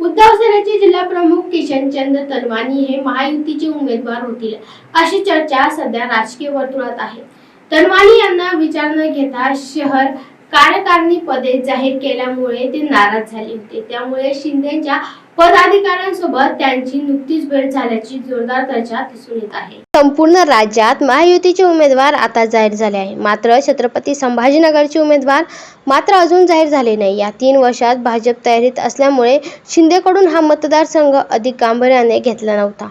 उद्धव सेनेचे जिल्हा प्रमुख किशनचंद तनवानी हे महायुतीचे उमेदवार होतील अशी चर्चा सध्या राजकीय वर्तुळात आहे. तनवानी यांना विचार न घेता शहर कार्यकारिणी पदे जाहीर केल्यामुळे ते नाराज झाले होते. त्यामुळे शिंदेच्या पदाधिकाऱ्यांसोबत त्यांची नुकतीच भेट झाल्याची जोरदार चर्चा दिसून येत आहे. संपूर्ण राज्यात महायुतीचे उमेदवार आता जाहीर झाले आहे. मात्र छत्रपती संभाजीनगरचे उमेदवार मात्र अजून जाहीर झाले नाही. या तीन वर्षात भाजप तयारीत असल्यामुळे शिंदेकडून हा मतदारसंघ अधिक गांभीर्याने घेतला नव्हता.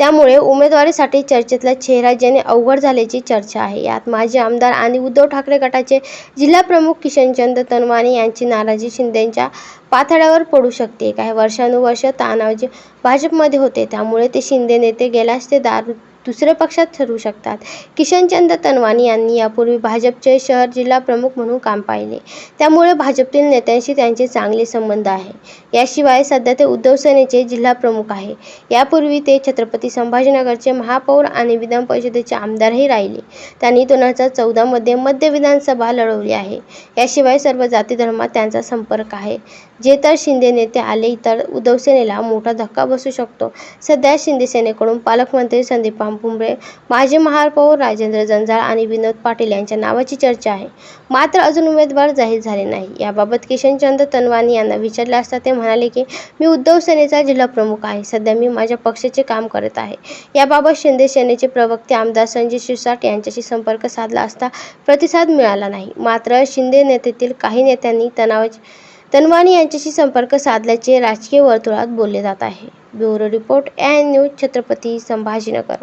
त्यामुळे उमेदवारीसाठी चर्चेतला चेहरा ज्याने अवघड झाल्याची चर्चा आहे. यात माजी आमदार आणि उद्धव ठाकरे गटाचे जिल्हा प्रमुख किशनचंद तनवाने यांची नाराजी शिंदेच्या पाथड्यावर पडू शकते. काही वर्षानुवर्ष तानावजी भाजपमध्ये होते. त्यामुळे ते शिंदे नेते गेल्यास ते दार दुसऱ्या पक्षात ठरू शकतात. किशनचंद तनवानी यांनी यापूर्वी भाजपचे शहर जिल्हा प्रमुख म्हणून काम पाहिले. त्यामुळे भाजपतील नेत्यांशी त्यांचे चांगले संबंध आहे. याशिवाय सध्या ते उद्धव सेनेचे जिल्हा प्रमुख आहे. यापूर्वी ते छत्रपती संभाजीनगरचे महापौर आणि विधान परिषदेचे आमदारही राहिले. त्यांनी दोन हजार चौदामध्ये मध्य विधानसभा लढवली आहे. याशिवाय सर्व जाती धर्मात त्यांचा संपर्क आहे. जे तर शिंदे नेते आले तर उद्धव सेनेला मोठा धक्का बसू शकतो. सध्या शिंदे सेनेकडून पालकमंत्री राम भुमरे माजी महापौर राजेंद्र जंजाळ आणि विनोद पाटील यांच्या नावाची चर्चा आहे. मात्र अजून उमेदवार जाहीर झाले नाही. याबाबत किशनचंद तनवानी यांना विचारले असता ते म्हणाले की मी उद्धव सेनेचा जिल्हा प्रमुख आहे. सध्या मी माझ्या पक्षाचे काम करत आहे. याबाबत शिंदे सेनेचे प्रवक्ते आमदार संजय शिरसाट यांच्याशी संपर्क साधला असता प्रतिसाद मिळाला नाही. मात्र शिंदे नेतेतील काही नेत्यांनी तणावाचे तनवानी यांच्याशी संपर्क साधल्याचे राजकीय वर्तुळात बोलले जात आहे. Bureau report N news Chhatrapati Sambhajinagar.